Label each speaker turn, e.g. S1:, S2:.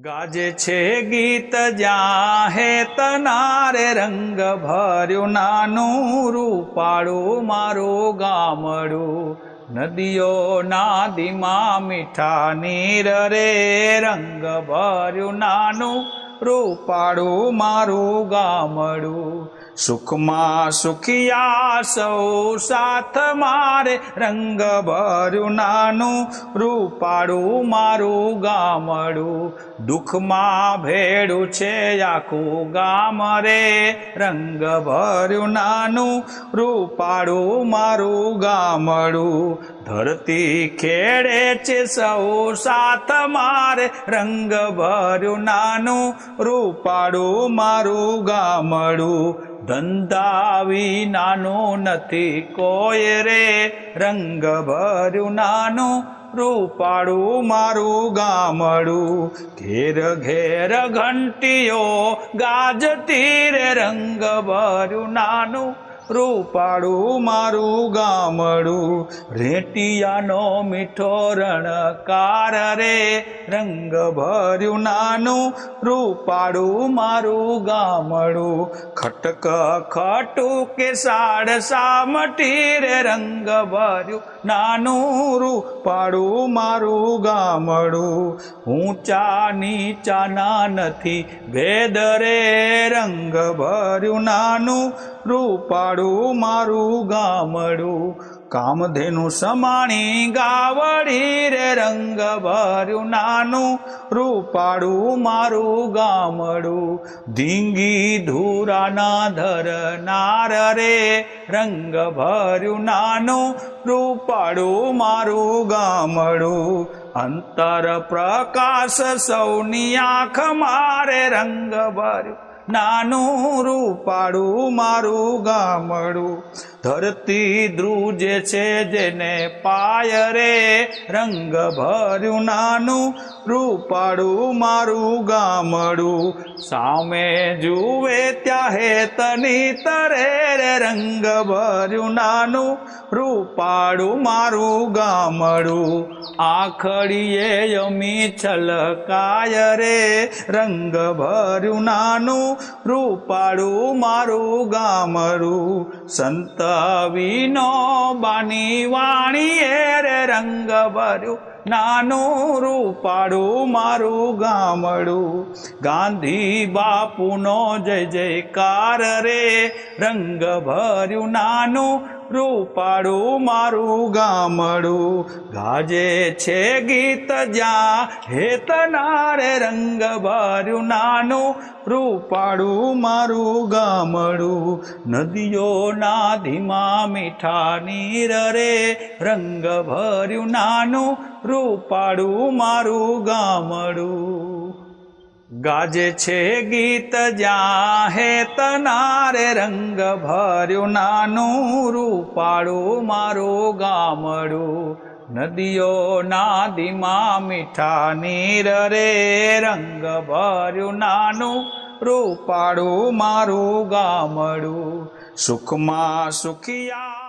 S1: ગાજે છે ગીત હે તનારે રંગ ભર્યું નાનું રૂપાળું મારું ગામડું. નદીઓ નાદીમાં મીઠા નીર રે રંગ ભર્યું નાનું રૂપાળું મારું ગામડું. સુખમાં સુખિયા સૌ સાથ મારે રંગ ભર્યું નાનું રૂપાડું મારું ગામડું. દુઃખમાં ભેડું છે આખું ગામ રે રંગ ભર્યું નાનું રૂપાડું મારું ગામડું. ધરતી ખેડે છે સૌ સાથ મારે રંગ ભર્યું નાનું રૂપાડું મારું ગામડું. ધંધા વિનાનું નથી કોઈ રે રંગ ભર્યું નાનું રૂપાળું મારું ગામડું. ઘેર ઘેર ઘંટીઓ ગાજતી રે રંગ ભર્યું નાનું રૂપાળું મારું ગામડું. રેટિયાનો મીઠો રણકાર રે રંગ ભર્યું નાનું રૂપાળું મારું ગામડું. ખટક ખટું કે સાડ સામટી રે રંગ ભર્યું નાનું રૂપાળું મારું ગામડું. ઊંચા નીચાના નથી, ભેદ રે રંગ ભર્યું નાનું. રૂપાળું મારું ગામડું. કામધેનું સમાણી ગાવડી રે રંગ ભર્યું નાનું. રૂપાળું મારું ગામડું. ધીંગી ધૂરાના ધરનાર રે રંગ ભર્યું નાનું. રૂપાળું મારું ગામડું. અંતર પ્રકાશ સૌની આંખ મારે રંગ ભર્યું નાનું રૂપાડું મારું ગામડું. ધરતી ધ્રુજે છે જેને પાય રે, રંગ ભર્યું નાનું રૂપાડું મારું ગામડું. સામે જુએ ત્યાં હે તની તરે રે, રંગ ભર્યું નાનું રૂપાડું મારું ગામડું. આખડીએ યમી છલકાય રે, રંગ ભર્યું નાનું રૂપાળું મારું ગામડું સંત વિનો બાની વાણીએ રે રંગ ભર્યું. નાનું રૂપાડું મારું ગામડું. ગાંધી બાપુનો જય જયકાર રે. રંગ ભર્યું નાનું રૂપાડું મારું ગામડું. ગાજે છે ગીત જ્યાં હેતનારે રંગ ભર્યું નાનું રૂપાડું મારું ગામડું. નદીઓ ધીમા મીઠા નીર રે. રંગ ભર્યું નાનું રૂપાળું મારું ગામડું. ગાજે છે ગીત જ્યાં હે તનારે રંગ ભર્યું નાનું રૂપાડું મારું ગામડું. નદીઓ નાદીમાં મીઠા નીર રે રંગ ભર્યું નાનું રૂપાડું મારું ગામડું. સુખમાં સુખિયા